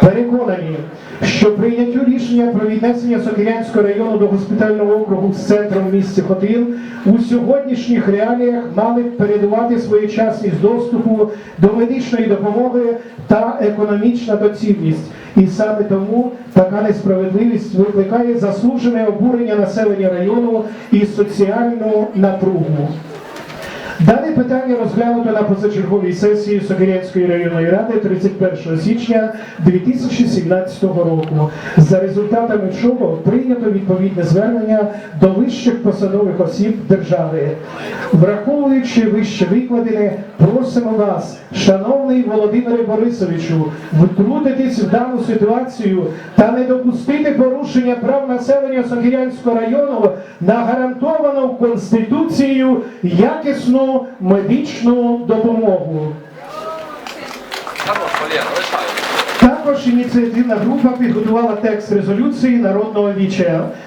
Переконані, що прийняттю рішення про віднесення Сокирянського району до госпітального округу з центром місті Хотин у сьогоднішніх реаліях мали б передувати своєчасність доступу до медичної допомоги та економічна доцільність. І саме тому така несправедливість викликає заслужене обурення населення району і соціальну напругу. Дане питання розглянуто на позачерговій сесії Сокирянської районної ради 31 січня 2017 року, за результатами чого прийнято відповідне звернення до вищих посадових осіб держави. Враховуючи вище викладене, просимо вас, шановний Володимире Борисовичу, втрутитись в дану ситуацію та не допустити порушення прав населення Сокирянського району на гарантовану Конституцією якісну медичну допомогу. Також ініціативна група підготувала текст резолюції народного віча.